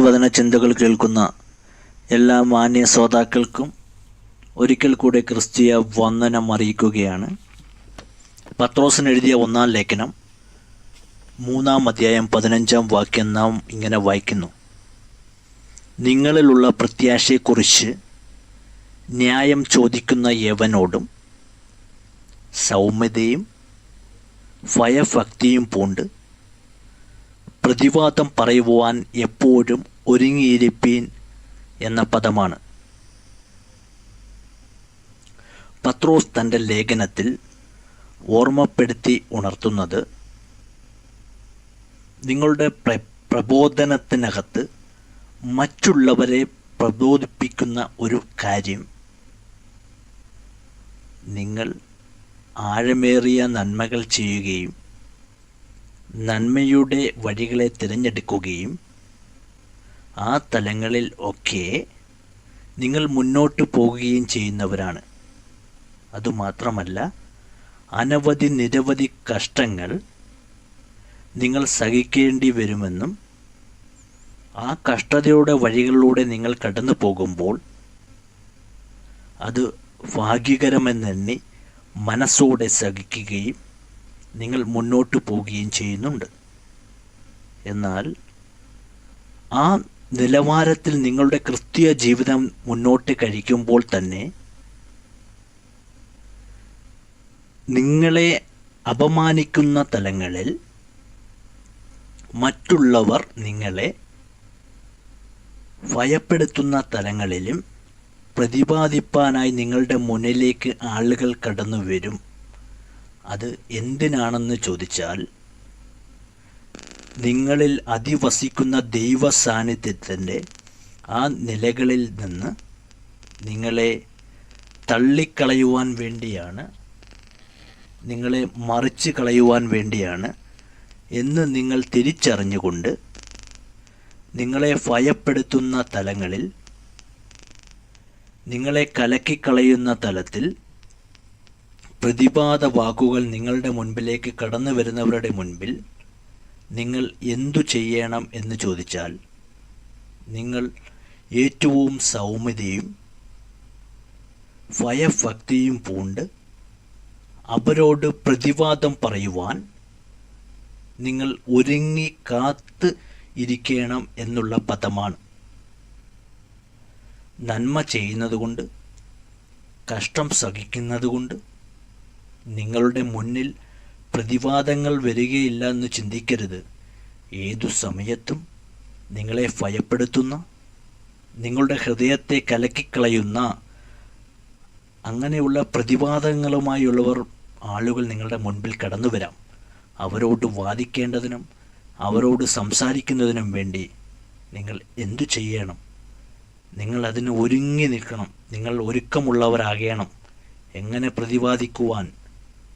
ദൈവവചന ചിന്തകൾ കേൾക്കുന്ന എല്ലാ മാന്യ ശ്രോതാക്കൾക്കും ഒരിക്കൽ കൂടെ ക്രിസ്തീയ വന്ദനം അറിയിക്കുകയാണ്. പത്രോസിന് എഴുതിയ ഒന്നാം ലേഖനം മൂന്നാം അധ്യായം പതിനഞ്ചാം വാക്യം നാം ഇങ്ങനെ വായിക്കുന്നു. നിങ്ങളിലുള്ള പ്രത്യാശയെക്കുറിച്ച് ന്യായം ചോദിക്കുന്ന യവനോടും സൗമ്യതയും ഭയഭക്തിയും പൂണ്ട് പ്രതിവാദം പറയുവാൻ എപ്പോഴും ഒരുങ്ങിയിരിപ്പീൻ എന്ന പദമാണ്. പത്രോസ് തന്റെ ലേഖനത്തിൽ ഓർമ്മപ്പെടുത്തി ഉണർത്തുന്നത് നിങ്ങളുടെ പ്ര പ്രബോധനത്തിനകത്ത് മറ്റുള്ളവരെ പ്രബോധിപ്പിക്കുന്ന ഒരു കാര്യം. നിങ്ങൾ ആഴമേറിയ നന്മകൾ ചെയ്യുകയും നന്മയുടെ വഴികളെ തിരഞ്ഞെടുക്കുകയും ആ തലങ്ങളിൽ ഒക്കെ നിങ്ങൾ മുന്നോട്ട് പോവുകയും ചെയ്യുന്നവരാണ്. അതുമാത്രമല്ല അനവധി നിരവധി കഷ്ടങ്ങൾ നിങ്ങൾ സഹിക്കേണ്ടി വരുമെന്നും ആ കഷ്ടതയുടെ വഴികളിലൂടെ നിങ്ങൾ കടന്നു പോകുമ്പോൾ അത് ഭാഗ്യകരമെന്നെണ്ണി മനസ്സോടെ സഹിക്കുകയും നിങ്ങൾ മുന്നോട്ട് പോവുകയും ചെയ്യുന്നുണ്ട്. എന്നാൽ ആ നിലവാരത്തിൽ നിങ്ങളുടെ ക്രിസ്തീയ ജീവിതം മുന്നോട്ട് കഴിക്കുമ്പോൾ തന്നെ നിങ്ങളെ അപമാനിക്കുന്ന തലങ്ങളിൽ മറ്റുള്ളവർ നിങ്ങളെ ഭയപ്പെടുത്തുന്ന തലങ്ങളിലും പ്രതിപാദിപ്പാനായി നിങ്ങളുടെ മുന്നിലേക്ക് ആളുകൾ കടന്നു വരും. അത് എന്തിനാണെന്ന് ചോദിച്ചാൽ നിങ്ങളിൽ അധിവസിക്കുന്ന ദൈവ സാന്നിധ്യത്തിന്റെ ആ നിലകളിൽ നിന്ന് നിങ്ങളെ തള്ളിക്കളയുവാൻ വേണ്ടിയാണ് നിങ്ങളെ മറിച്ച് കളയുവാൻ വേണ്ടിയാണ് എന്ന് നിങ്ങൾ തിരിച്ചറിഞ്ഞുകൊണ്ട് നിങ്ങളെ ഭയപ്പെടുത്തുന്ന തലങ്ങളിൽ നിങ്ങളെ കലക്കിക്കളയുന്ന തലത്തിൽ പ്രതിപാദ വാക്കുകൾ നിങ്ങളുടെ മുൻപിലേക്ക് കടന്നു വരുന്നവരുടെ മുൻപിൽ നിങ്ങൾ എന്തു ചെയ്യണം എന്ന് ചോദിച്ചാൽ നിങ്ങൾ ഏറ്റവും സൗമ്യതയും ഭയഭക്തിയും പൂണ്ട് അവരോട് പ്രതിവാദം പറയുവാൻ നിങ്ങൾ ഒരുങ്ങി കാത്ത് ഇരിക്കണം എന്നുള്ള പദമാണ്. നന്മ ചെയ്യുന്നതുകൊണ്ട് കഷ്ടം സഹിക്കുന്നതുകൊണ്ട് നിങ്ങളുടെ മുന്നിൽ പ്രതിവാദങ്ങൾ വരികയില്ല എന്ന് ചിന്തിക്കരുത്. ഏതു സമയത്തും നിങ്ങളെ ഭയപ്പെടുത്തുന്ന നിങ്ങളുടെ ഹൃദയത്തെ കലക്കിക്കളയുന്ന അങ്ങനെയുള്ള പ്രതിവാദങ്ങളുമായുള്ളവർ ആളുകൾ നിങ്ങളുടെ മുൻപിൽ കടന്നു വരാം അവരോട് വാദിക്കേണ്ടതിനും അവരോട് സംസാരിക്കുന്നതിനും വേണ്ടി നിങ്ങൾ എന്തു ചെയ്യണം? നിങ്ങൾ അതിന് ഒരുങ്ങി നിൽക്കണം. നിങ്ങൾ ഒരുക്കമുള്ളവരാകണം. എങ്ങനെ പ്രതിവാദിക്കുവാൻ?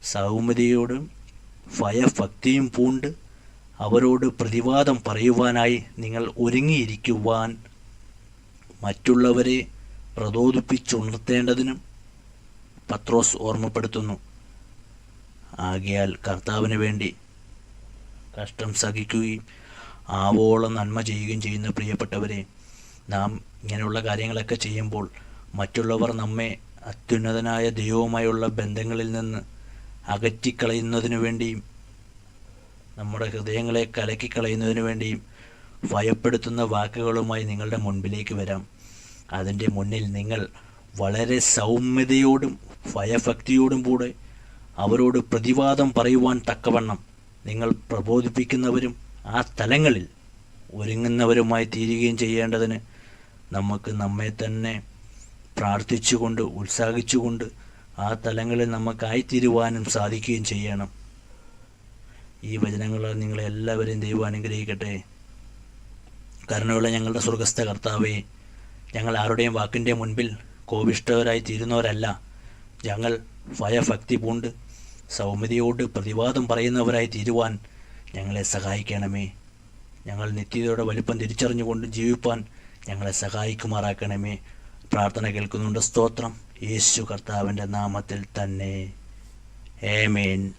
സൗമ്യതയോടും ഭയഭക്തിയും പൂണ്ട് അവരോട് പ്രതിവാദം പറയുവാനായി നിങ്ങൾ ഒരുങ്ങിയിരിക്കുവാൻ മറ്റുള്ളവരെ പ്രചോദിപ്പിച്ചുണർത്തേണ്ടതിനും പത്രോസ് ഓർമ്മപ്പെടുത്തുന്നു. ആകയാൽ കർത്താവിന് വേണ്ടി കഷ്ടം സഹിക്കുകയും ആവോളം നന്മ ചെയ്യുകയും ചെയ്യുന്ന പ്രിയപ്പെട്ടവരെ നാം ഇങ്ങനെയുള്ള കാര്യങ്ങളൊക്കെ ചെയ്യുമ്പോൾ മറ്റുള്ളവർ നമ്മെ അത്യുന്നതനായ ദൈവവുമായുള്ള ബന്ധങ്ങളിൽ നിന്ന് അകറ്റിക്കളയുന്നതിനു വേണ്ടിയും നമ്മുടെ ഹൃദയങ്ങളെ കലക്കിക്കളയുന്നതിനു വേണ്ടിയും ഭയപ്പെടുത്തുന്ന വാക്കുകളുമായി നിങ്ങളുടെ മുൻപിലേക്ക് വരാം. അതിന്റെ മുന്നിൽ നിങ്ങൾ വളരെ സൗമ്യതയോടും ഭയഭക്തിയോടും കൂടെ അവരോട് പ്രതിവാദം പറയുവാൻ തക്കവണ്ണം നിങ്ങൾ പ്രബോധിപ്പിക്കുന്നവരും ആ തലങ്ങളിൽ ഒരുങ്ങുന്നവരുമായി തീരുകയും ചെയ്യേണ്ടതിന് നമുക്ക് നമ്മെ തന്നെ പ്രാർത്ഥിച്ചുകൊണ്ട് ഉത്സാഹിച്ചുകൊണ്ട് ആ തലങ്ങളിൽ നമുക്കായിത്തീരുവാനും സാധിക്കുകയും ചെയ്യണം. ഈ വചനങ്ങൾ നിങ്ങളെല്ലാവരെയും ദൈവം അനുഗ്രഹിക്കട്ടെ. കരുണയുള്ള ഞങ്ങളുടെ സ്വർഗസ്ഥ കർത്താവെ ഞങ്ങൾ ആരുടെയും വാക്കിന്റെ മുൻപിൽ കോപിഷ്ടവരായി തീരുന്നവരല്ല. ഞങ്ങൾ ഭയഭക്തി പൂണ്ട് സൗമ്യതയോട് പ്രതിവാദം പറയുന്നവരായി തീരുവാൻ ഞങ്ങളെ സഹായിക്കണമേ. ഞങ്ങൾ നിത്യതയുടെ വലിപ്പം തിരിച്ചറിഞ്ഞുകൊണ്ട് ജീവിപ്പാൻ ഞങ്ങളെ സഹായിക്കുമാറാക്കണമേ. പ്രാർത്ഥന കേൾക്കുന്നുണ്ട്. സ്തോത്രം. യേശു കർത്താവിന്റെ നാമത്തിൽ തന്നെ. ഏമേൻ